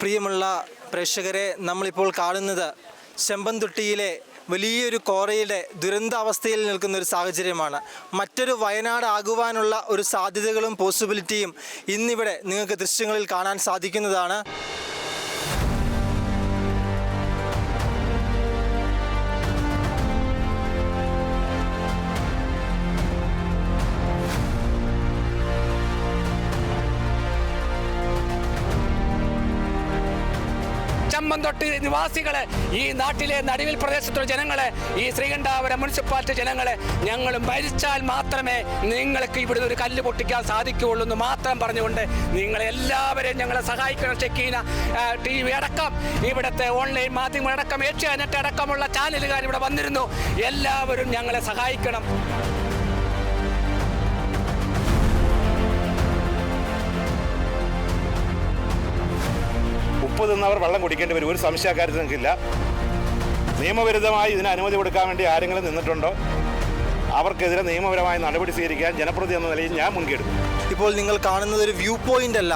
പ്രിയമുള്ള പ്രേക്ഷകരെ നമ്മളിപ്പോൾ കാണുന്നത് ചെമ്പന്തുട്ടിയിലെ വലിയൊരു കോറയുടെ ദുരന്താവസ്ഥയിൽ നിൽക്കുന്ന ഒരു സാഹചര്യമാണ്. മറ്റൊരു വയനാട് ആകുവാനുള്ള ഒരു സാധ്യതകളും പോസിബിലിറ്റിയും ഇന്നിവിടെ നിങ്ങൾക്ക് ദൃശ്യങ്ങളിൽ കാണാൻ സാധിക്കുന്നതാണ്. ചമ്മന്തൊട്ടി നിവാസികളെ ഈ നാട്ടിലെ നടുവിൽ പ്രദേശത്തുള്ള ജനങ്ങളെ ഈ ശ്രീകണ്ഠാപുരം മുനിസിപ്പാലിറ്റി ജനങ്ങളെ ഞങ്ങൾ മരിച്ചാൽ മാത്രമേ നിങ്ങൾക്ക് ഇവിടുന്ന് ഒരു കല്ല് പൊട്ടിക്കാൻ സാധിക്കുകയുള്ളൂ എന്ന് മാത്രം പറഞ്ഞുകൊണ്ട് നിങ്ങളെല്ലാവരെയും ഞങ്ങളെ സഹായിക്കണം ചെക്കീന ടി വി അടക്കം. ഇവിടുത്തെ ഓൺലൈൻ മാധ്യമങ്ങളടക്കം ഏഷ്യാനെറ്റ് അടക്കമുള്ള ചാനലുകാർ ഇവിടെ വന്നിരുന്നു. എല്ലാവരും ഞങ്ങളെ സഹായിക്കണം. ഉപ്പ് അവർ വെള്ളം കുടിക്കേണ്ടി വരും. ഒരു സംശയക്കാര്യത്തിൽ നിൽക്കില്ല നിയമവിരുദ്ധമായി ഇതിന് അനുമതി കൊടുക്കാൻ വേണ്ടി ആരെങ്കിലും നിന്നിട്ടുണ്ടോ? അവർക്കെതിരെ നിയമപരമായ നടപടി സ്വീകരിക്കാൻ ജനപ്രതി എന്ന നിലയിൽ ഞാൻ മുൻകെടുക്കും ഇപ്പോൾ നിങ്ങൾ കാണുന്നത് ഒരു വ്യൂ പോയിന്റ് അല്ല.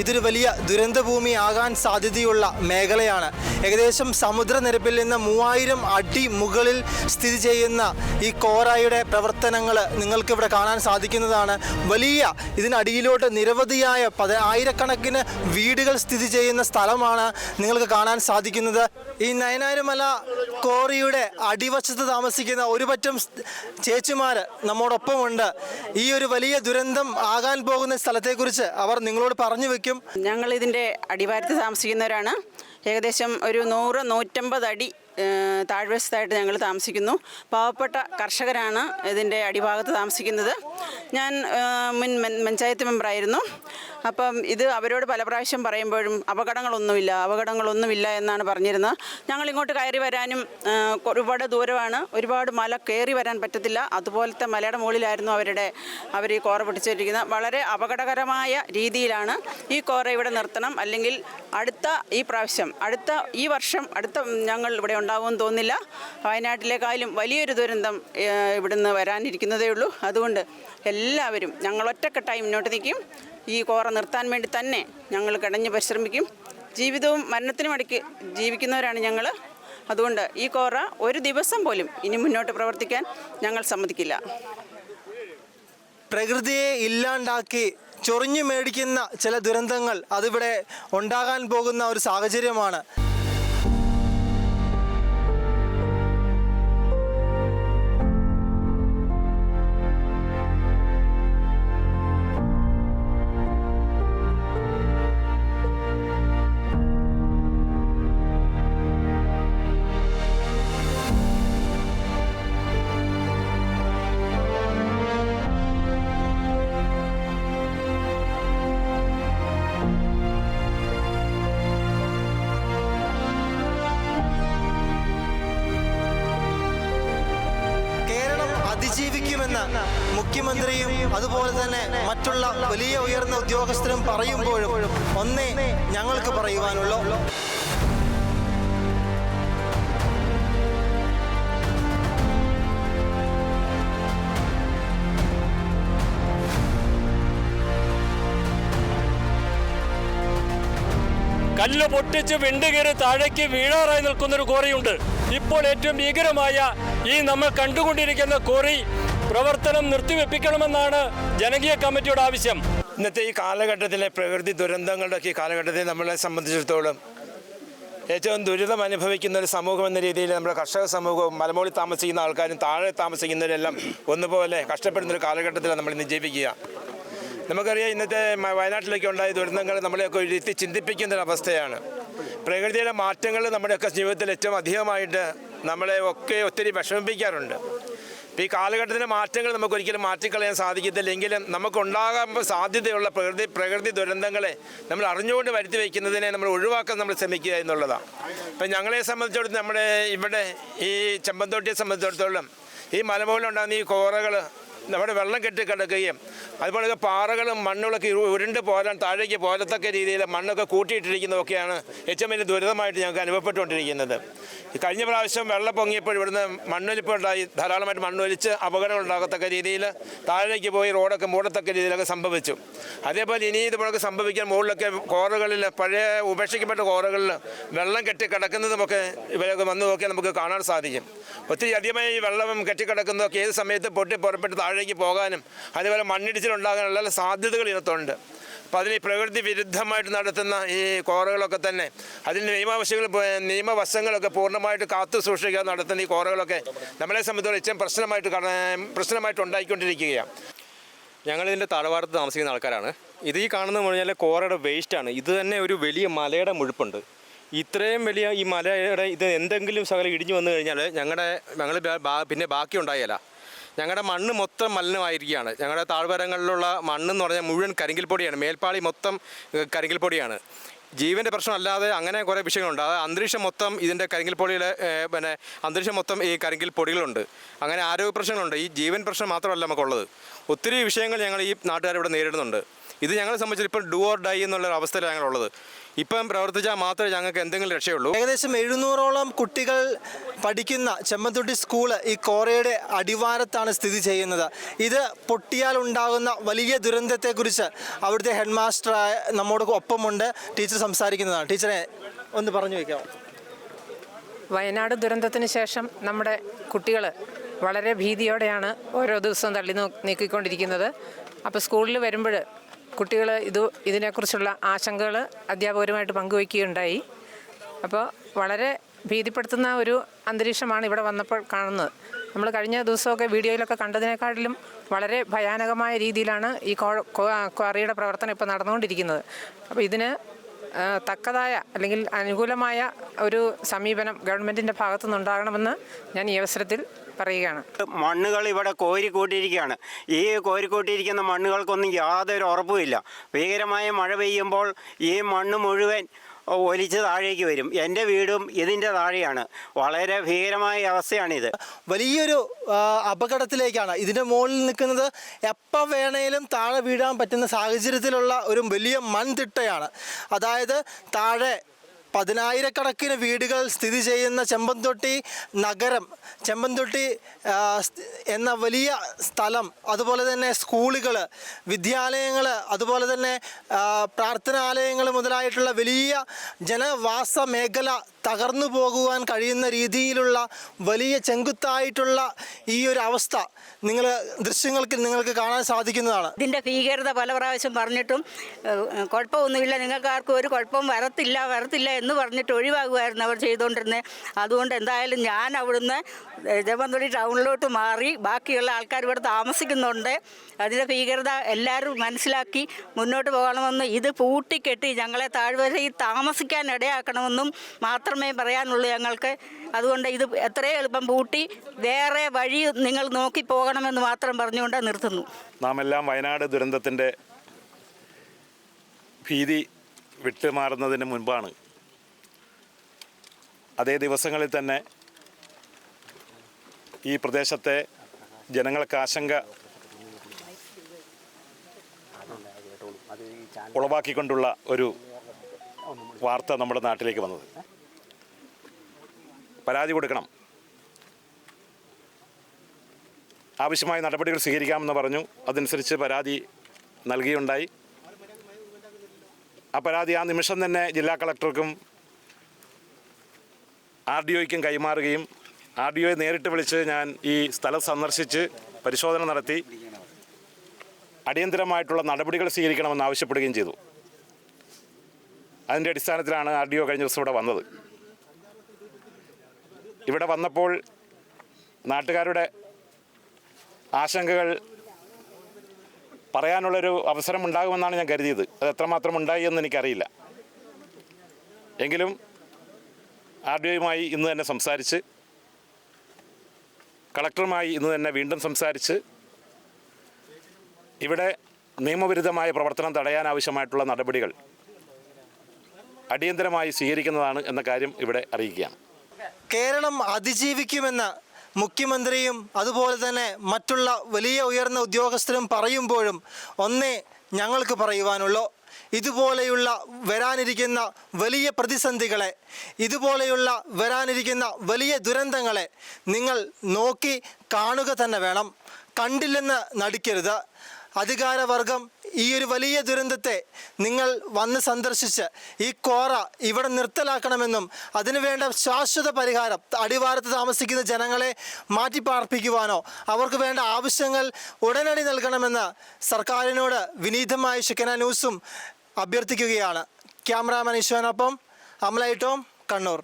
ഇതൊരു വലിയ ദുരന്തഭൂമി ആകാൻ സാധ്യതയുള്ള മേഖലയാണ്. ഏകദേശം സമുദ്രനിരപ്പിൽ നിന്ന് മൂവായിരം അടി മുകളിൽ സ്ഥിതി ചെയ്യുന്ന ഈ കോറായുടെ പ്രവർത്തനങ്ങൾ നിങ്ങൾക്കിവിടെ കാണാൻ സാധിക്കുന്നതാണ്. വലിയ ഇതിനടിയിലോട്ട് നിരവധിയായ പത ആയിരക്കണക്കിന് വീടുകൾ സ്ഥിതി ചെയ്യുന്ന സ്ഥലമാണ് നിങ്ങൾക്ക് കാണാൻ സാധിക്കുന്നത്. ഈ നയനാരുമല കോറിയുടെ അടിവശത്ത് താമസിക്കുന്ന ഒരു പറ്റം ചേച്ചിമാർ നമ്മോടൊപ്പമുണ്ട്. ഈ ഒരു വലിയ ദുരന്തം ആകാൻ പോകുന്ന സ്ഥലത്തെക്കുറിച്ച് അവർ നിങ്ങളോട് പറഞ്ഞു വെക്കും ഞങ്ങൾ ഇതിന്റെ അടിവാരത്ത് താമസിക്കുന്നവരാണ്. ഏകദേശം ഒരു നൂറ് നൂറ്റമ്പത് അടി താഴ്വശത്തായിട്ട് ഞങ്ങൾ താമസിക്കുന്നു. പാവപ്പെട്ട കർഷകരാണ് ഇതിന്റെ അടിഭാഗത്ത് താമസിക്കുന്നത്. ഞാൻ മുൻ പഞ്ചായത്ത് മെമ്പറായിരുന്നു. അപ്പം ഇത് അവരോട് പല പ്രാവശ്യം പറയുമ്പോഴും അപകടങ്ങളൊന്നുമില്ല അപകടങ്ങളൊന്നുമില്ല എന്നാണ് പറഞ്ഞിരുന്നത്. ഞങ്ങൾ ഇങ്ങോട്ട് കയറി വരാനും ഒരുപാട് ദൂരമാണ്. ഒരുപാട് മല കയറി വരാൻ പറ്റത്തില്ല. അതുപോലത്തെ മലയുടെ മുകളിലായിരുന്നു അവരുടെ അവർ ഈ കോറ പിടിച്ചിരിക്കുന്നത് വളരെ അപകടകരമായ രീതിയിലാണ് ഈ കോറ ഇവിടെ നിർത്തണം. അല്ലെങ്കിൽ അടുത്ത ഈ പ്രാവശ്യം അടുത്ത ഈ വർഷം അടുത്ത ഞങ്ങൾ ഇവിടെ ഉണ്ടാകുമെന്ന് തോന്നില്ല വയനാട്ടിലേക്കാളും വലിയൊരു ദുരന്തം ഇവിടുന്ന് വരാനിരിക്കുന്നതേ ഉള്ളൂ. അതുകൊണ്ട് എല്ലാവരും ഞങ്ങൾ ഒറ്റക്കെട്ടായി മുന്നോട്ട് നിൽക്കും. ഈ കോറ നിർത്താൻ വേണ്ടി തന്നെ ഞങ്ങൾ കിടഞ്ഞ് പരിശ്രമിക്കും. ജീവിതവും മരണത്തിനും ഇടയ്ക്ക് ജീവിക്കുന്നവരാണ് ഞങ്ങൾ അതുകൊണ്ട് ഈ കോറ ഒരു ദിവസം പോലും ഇനി മുന്നോട്ട് പ്രവർത്തിക്കാൻ ഞങ്ങൾ സമ്മതിക്കില്ല. പ്രകൃതിയെ ഇല്ലാണ്ടാക്കി ചൊറിഞ്ഞു മേടിക്കുന്ന ചില ദുരന്തങ്ങൾ അതിവിടെ ഉണ്ടാകാൻ പോകുന്ന ഒരു സാഹചര്യമാണ്. മുഖ്യമന്ത്രിയും അതുപോലെ തന്നെ മറ്റുള്ള വലിയ ഉയർന്ന ഉദ്യോഗസ്ഥരും പറയുമ്പോഴും ഒന്നേ ഞങ്ങൾക്ക് പറയുവാനുള്ളൂ. കല്ല് പൊട്ടിച്ച് വിണ്ടുകീറി താഴേക്ക് വീഴാറായി നിൽക്കുന്നൊരു കോറിയുണ്ട് ഇപ്പോൾ ഏറ്റവും ഭീകരമായ ഈ നമ്മൾ കണ്ടുകൊണ്ടിരിക്കുന്ന കോറി പ്രവർത്തനം നിർത്തിവെപ്പിക്കണമെന്നാണ് ജനകീയ കമ്മിറ്റിയുടെ ആവശ്യം. ഇന്നത്തെ ഈ കാലഘട്ടത്തിലെ പ്രകൃതി ദുരന്തങ്ങളുടെ ഈ കാലഘട്ടത്തിൽ നമ്മളെ സംബന്ധിച്ചിടത്തോളം ഏറ്റവും ദുരിതം അനുഭവിക്കുന്ന ഒരു സമൂഹം എന്ന രീതിയിൽ നമ്മുടെ കർഷക സമൂഹവും മലമോളി താമസിക്കുന്ന ആൾക്കാരും താഴെ താമസിക്കുന്നവരെല്ലാം ഒന്നുപോലെ കഷ്ടപ്പെടുന്ന ഒരു കാലഘട്ടത്തിലാണ് നമ്മൾ ഇന്ന് ജീവിക്കുക. നമുക്കറിയാം ഇന്നത്തെ വയനാട്ടിലേക്ക് ഉണ്ടായ ദുരന്തങ്ങൾ നമ്മളെയൊക്കെ ഇരുത്തി ചിന്തിപ്പിക്കുന്ന ഒരു അവസ്ഥയാണ്. പ്രകൃതിയുടെ മാറ്റങ്ങൾ നമ്മുടെയൊക്കെ ജീവിതത്തിൽ ഏറ്റവും അധികമായിട്ട് നമ്മളെ ഒക്കെ ഒത്തിരി വിഷമിപ്പിക്കാറുണ്ട്. ഈ കാലഘട്ടത്തിലെ മാറ്റങ്ങൾ നമുക്ക് ഒരിക്കലും മാറ്റിക്കളയാൻ സാധിക്കത്തില്ല. എങ്കിലും നമുക്കുണ്ടാകാൻ സാധ്യതയുള്ള പ്രകൃതി പ്രകൃതി ദുരന്തങ്ങളെ നമ്മൾ അറിഞ്ഞുകൊണ്ട് വരുത്തി വയ്ക്കുന്നതിനെ നമ്മൾ ഒഴിവാക്കാൻ നമ്മൾ ശ്രമിക്കുക എന്നുള്ളതാണ്. ഇപ്പം ഞങ്ങളെ സംബന്ധിച്ചിടത്തോളം നമ്മുടെ ഇവിടെ ഈ ചെമ്പന്തോട്ടിയെ സംബന്ധിച്ചിടത്തോളം ഈ മലമുകളിലുണ്ടാകുന്ന ഈ കോറകൾ നമ്മുടെ വെള്ളം കെട്ടി കിടക്കുകയും അതുപോലെ പാറകളും മണ്ണുകളൊക്കെ ഉരു- ഉരുണ്ട് പോരാൻ താഴേക്ക് പോരത്തക്ക രീതിയിൽ മണ്ണൊക്കെ കൂട്ടിയിട്ടിരിക്കുന്നതൊക്കെയാണ് ഏറ്റവും വലിയ ദുരിതമായിട്ട് ഞങ്ങൾക്ക് അനുഭവപ്പെട്ടുകൊണ്ടിരിക്കുന്നത്. കഴിഞ്ഞ പ്രാവശ്യം വെള്ളം പൊങ്ങിയപ്പോൾ ഇവിടുന്ന് മണ്ണൊലിപ്പുണ്ടായി ധാരാളമായിട്ട് മണ്ണൊലിച്ച് അപകടങ്ങൾ ഉണ്ടാകത്തക്ക രീതിയിൽ താഴേക്ക് പോയി റോഡൊക്കെ മൂടത്തക്ക രീതിയിലൊക്കെ സംഭവിച്ചു. അതേപോലെ ഇനി ഇതുപോലൊക്കെ സംഭവിക്കാൻ മുകളിലൊക്കെ കോറുകളിൽ പഴയ ഉപേക്ഷിക്കപ്പെട്ട കോറുകളിൽ വെള്ളം കെട്ടി കിടക്കുന്നതുമൊക്കെ ഇവരൊക്കെ വന്നു നോക്കിയാൽ നമുക്ക് കാണാൻ സാധിക്കും. ഒത്തിരി അധികമായി ഈ വെള്ളം കെട്ടിക്കിടക്കുന്നതൊക്കെ ഏത് സമയത്ത് പൊട്ടി പുറപ്പെട്ട് താഴേക്ക് പോകാനും അതേപോലെ മണ്ണിടിച്ചിലുണ്ടാകാനുള്ള സാധ്യതകൾ ഇതിനകത്തുണ്ട്. അപ്പോൾ അതിന് പ്രകൃതി വിരുദ്ധമായിട്ട് നടത്തുന്ന ഈ കോറകളൊക്കെ തന്നെ അതിന് നിയമവശങ്ങൾ നിയമവശങ്ങളൊക്കെ പൂർണമായിട്ട് കാത്തു സൂക്ഷിക്കാതെ നടത്തുന്ന ഈ കോറകളൊക്കെ നമ്മളെ സംബന്ധിച്ചോളം പ്രശ്നമായിട്ട് പ്രശ്നമായിട്ട് ഉണ്ടായിക്കൊണ്ടിരിക്കുകയാണ്. ഞങ്ങളിതിന്റെ തടവാടത്ത് താമസിക്കുന്ന ആൾക്കാരാണ്. ഇത് ഈ കാണുന്ന പറഞ്ഞാൽ കോറയുടെ വേസ്റ്റാണ് ഇത് തന്നെ ഒരു വലിയ മലയുടെ മുഴുപ്പുണ്ട്. ഇത്രയും വലിയ ഈ മലയുടെ ഇത് എന്തെങ്കിലും ശകലം ഇടിഞ്ഞു വന്നു കഴിഞ്ഞാൽ ഞങ്ങളുടെ ഞങ്ങൾ പിന്നെ ബാക്കി ഉണ്ടായല്ല ഞങ്ങളുടെ മണ്ണ് മൊത്തം മലിനമായിരിക്കുകയാണ്. ഞങ്ങളുടെ താഴ്വരങ്ങളിലുള്ള മണ്ണ് എന്ന് പറഞ്ഞാൽ മുഴുവൻ കരിങ്കിൽ പൊടിയാണ് മേൽപ്പാളി മൊത്തം കരിങ്കിൽ പൊടിയാണ് ജീവന്റെ പ്രശ്നമല്ലാതെ അങ്ങനെ കുറേ വിഷയങ്ങളുണ്ട്. അത് അന്തരീക്ഷം മൊത്തം ഇതിന്റെ കരിങ്കിൽ പൊടിയുടെ പിന്നെ അന്തരീക്ഷം മൊത്തം ഈ കരിങ്കിൽ പൊടികളുണ്ട് അങ്ങനെ ആരോഗ്യ പ്രശ്നങ്ങളുണ്ട്. ഈ ജീവൻ പ്രശ്നം മാത്രമല്ല നമുക്കുള്ളത്. ഒത്തിരി വിഷയങ്ങൾ ഞങ്ങൾ ഈ നാട്ടുകാരിവിടെ നേരിടുന്നുണ്ട്. ഇത് ഞങ്ങളെ സംബന്ധിച്ച് ഇപ്പം ഡു ഓർ ഡൈ എന്നുള്ള ഒരു അവസ്ഥയിലാണ് ഞങ്ങളുള്ളത്. ഇപ്പം പ്രവർത്തിച്ചാൽ മാത്രമേ ഞങ്ങൾക്ക് എന്തെങ്കിലും രക്ഷയുള്ളൂ. ഏകദേശം എഴുന്നൂറോളം കുട്ടികൾ പഠിക്കുന്ന ചെമ്മന്തുട്ടി സ്കൂൾ ഈ കോറയുടെ അടിവാരത്താണ് സ്ഥിതി ചെയ്യുന്നത്. ഇത് പൊട്ടിയാൽ ഉണ്ടാകുന്ന വലിയ ദുരന്തത്തെക്കുറിച്ച് അവിടുത്തെ ഹെഡ് മാസ്റ്റർ നമ്മോട് ഒപ്പമുണ്ട്. ടീച്ചർ സംസാരിക്കുന്നതാണ്. ടീച്ചറെ ഒന്ന് പറഞ്ഞു വയ്ക്കാം വയനാട് ദുരന്തത്തിന് ശേഷം നമ്മുടെ കുട്ടികൾ വളരെ ഭീതിയോടെയാണ് ഓരോ ദിവസവും തള്ളി നോ നീക്കിക്കൊണ്ടിരിക്കുന്നത്. അപ്പോൾ സ്കൂളിൽ വരുമ്പോൾ കുട്ടികൾ ഇത് ഇതിനെക്കുറിച്ചുള്ള ആശങ്കകൾ അധ്യാപകരുമായിട്ട് പങ്കുവയ്ക്കുകയുണ്ടായി. അപ്പോൾ വളരെ ഭീതിപ്പെടുത്തുന്ന ഒരു അന്തരീക്ഷമാണ് ഇവിടെ വന്നപ്പോൾ കാണുന്നത്. നമ്മൾ കഴിഞ്ഞ ദിവസമൊക്കെ വീഡിയോയിലൊക്കെ കണ്ടതിനേക്കാട്ടിലും വളരെ ഭയാനകമായ രീതിയിലാണ് ഈ ക്വാറിയുടെ പ്രവർത്തനം ഇപ്പോൾ നടന്നുകൊണ്ടിരിക്കുന്നത്. അപ്പോൾ ഇതിന് തക്കതായ അല്ലെങ്കിൽ അനുകൂലമായ ഒരു സമീപനം ഗവൺമെന്റിന്റെ ഭാഗത്തുനിന്ന് ഉണ്ടാകണമെന്ന് ഞാൻ ഈ അവസരത്തിൽ പറയുകയാണ്. മണ്ണുകൾ ഇവിടെ കോരിക്കൂട്ടിയിരിക്കുകയാണ്. ഈ കോരിക്കൂട്ടിയിരിക്കുന്ന മണ്ണുകൾക്കൊന്നും യാതൊരു ഉറപ്പുമില്ല. ഭീകരമായ മഴ പെയ്യുമ്പോൾ ഈ മണ്ണ് മുഴുവൻ ഒലിച്ച് താഴേക്ക് വരും. എന്റെ വീടും ഇതിന്റെ താഴെയാണ്. വളരെ ഭീകരമായ അവസ്ഥയാണിത്. വലിയൊരു അപകടത്തിലേക്കാണ് ഇതിന്റെ മുകളിൽ നിൽക്കുന്നത്. എപ്പോൾ വേണേലും താഴെ വീഴാൻ പറ്റുന്ന സാഹചര്യത്തിലുള്ള ഒരു വലിയ മൺതിട്ടയാണ്. അതായത് താഴെ പതിനായിരക്കണക്കിന് വീടുകൾ സ്ഥിതി ചെയ്യുന്ന ചെമ്പന്തൊട്ടി നഗരം. ചെമ്പന്തൊട്ടി എന്ന വലിയ സ്ഥലം അതുപോലെ തന്നെ സ്കൂളുകൾ വിദ്യാലയങ്ങൾ അതുപോലെ തന്നെ പ്രാർത്ഥനാലയങ്ങൾ മുതലായിട്ടുള്ള വലിയ ജനവാസ മേഖല തകർന്നു പോകുവാൻ കഴിയുന്ന രീതിയിലുള്ള വലിയ ചെങ്കുത്തായിട്ടുള്ള ഈ ഒരു അവസ്ഥ നിങ്ങൾ ദൃശ്യങ്ങൾക്ക് നിങ്ങൾക്ക് കാണാൻ സാധിക്കുന്നതാണ്. ഇതിന്റെ ഭീകരത പല പ്രാവശ്യം പറഞ്ഞിട്ടും കുഴപ്പമൊന്നുമില്ല. നിങ്ങൾക്ക് ആർക്കും ഒരു കുഴപ്പം വരത്തില്ല വരത്തില്ല എന്ന് പറഞ്ഞിട്ട് ഒഴിവാകുമായിരുന്നു അവർ ചെയ്തുകൊണ്ടിരുന്നത്. അതുകൊണ്ട് എന്തായാലും ഞാൻ അവിടുന്ന് ജപന്തൊടി ടൗണിലോട്ട് മാറി. ബാക്കിയുള്ള ആൾക്കാർ ഇവിടെ താമസിക്കുന്നുണ്ട്. അതിന്റെ ഭീകരത എല്ലാവരും മനസ്സിലാക്കി മുന്നോട്ട് പോകണമെന്ന് ഇത് പൂട്ടിക്കെട്ടി ഞങ്ങളെ താഴ്വരയിൽ താമസിക്കാൻ ഇടയാക്കണമെന്നും മാത്രമേ പറയാനുള്ളൂ ഞങ്ങൾക്ക്. അതുകൊണ്ട് ഇത് എത്രയും എളുപ്പം പൂട്ടി വേറെ വഴി നിങ്ങൾ നോക്കി പോകണമെന്ന് മാത്രം പറഞ്ഞുകൊണ്ട് നിർത്തുന്നു. നാം എല്ലാം വയനാട് ദുരന്തത്തിന്റെ ഭീതി വിട്ടുമാറുന്നതിന് മുൻപാണ്. അതേ ദിവസങ്ങളിൽ തന്നെ ഈ പ്രദേശത്തെ ജനങ്ങൾക്ക് ആശങ്ക ഉളവാക്കിക്കൊണ്ടുള്ള ഒരു വാർത്ത നമ്മുടെ നാട്ടിലേക്ക് വന്നത്. പരാതി കൊടുക്കണം. ആവശ്യമായ നടപടികൾ സ്വീകരിക്കാമെന്ന് പറഞ്ഞു. അതനുസരിച്ച് പരാതി നൽകിയുണ്ടായി. ആ പരാതി ആ നിമിഷം തന്നെ ജില്ലാ കളക്ടർക്കും ആർ ഡി ഒയ്ക്കും കൈമാറുകയും ആർ ഡി ഒയെ നേരിട്ട് വിളിച്ച് ഞാൻ ഈ സ്ഥലം സന്ദർശിച്ച് പരിശോധന നടത്തി. അടിയന്തരമായിട്ടുള്ള നടപടികൾ സ്വീകരിക്കണമെന്ന് ആവശ്യപ്പെടുകയും ചെയ്തു. അതിന്റെ അടിസ്ഥാനത്തിലാണ് ആർ ഡി ഒ കഴിഞ്ഞ ദിവസം ഇവിടെ വന്നത്. ഇവിടെ വന്നപ്പോൾ നാട്ടുകാരുടെ ആശങ്കകൾ പറയാനുള്ളൊരു അവസരം ഉണ്ടാകുമെന്നാണ് ഞാൻ കരുതിയത്. അത് എത്രമാത്രം ഉണ്ടായി എന്ന് എനിക്കറിയില്ല. എങ്കിലും ആർ ഡി ഒയുമായി ഇന്ന് തന്നെ സംസാരിച്ച് കളക്ടറുമായി ഇന്ന് തന്നെ വീണ്ടും സംസാരിച്ച് ഇവിടെ നിയമവിരുദ്ധമായ പ്രവർത്തനം തടയാനാവശ്യമായിട്ടുള്ള നടപടികൾ അടിയന്തരമായി സ്വീകരിക്കുന്നതാണ് എന്ന കാര്യം ഇവിടെ അറിയിക്കുകയാണ്. കേരളം അതിജീവിക്കുമെന്ന് മുഖ്യമന്ത്രിയും അതുപോലെ തന്നെ മറ്റുള്ള വലിയ ഉയർന്ന ഉദ്യോഗസ്ഥരും പറയുമ്പോഴും ഒന്നേ ഞങ്ങൾക്ക് പറയുവാനുള്ളൂ ഇതുപോലെയുള്ള വരാനിരിക്കുന്ന വലിയ പ്രതിസന്ധികളെ ഇതുപോലെയുള്ള വരാനിരിക്കുന്ന വലിയ ദുരന്തങ്ങളെ നിങ്ങൾ നോക്കി കാണുക തന്നെ വേണം. കണ്ടില്ലെന്ന് നടിക്കരുത്. അധികാരവർഗം ഈ ഒരു വലിയ ദുരന്തത്തെ നിങ്ങൾ വന്ന് സന്ദർശിച്ച് ഈ കോറ ഇവിടെ നിർത്തലാക്കണമെന്നും അതിനുവേണ്ട ശാശ്വത പരിഹാരം അടിവാരത്ത് താമസിക്കുന്ന ജനങ്ങളെ മാറ്റിപ്പാർപ്പിക്കുവാനോ അവർക്ക് വേണ്ട ആവശ്യങ്ങൾ ഉടനടി നൽകണമെന്ന് സർക്കാരിനോട് വിനീതമായി ഷിക്കന ന്യൂസും അഭ്യർത്ഥിക്കുകയാണ്. ക്യാമറാമാൻ ഈശ്വരനൊപ്പം ടോം കണ്ണൂർ.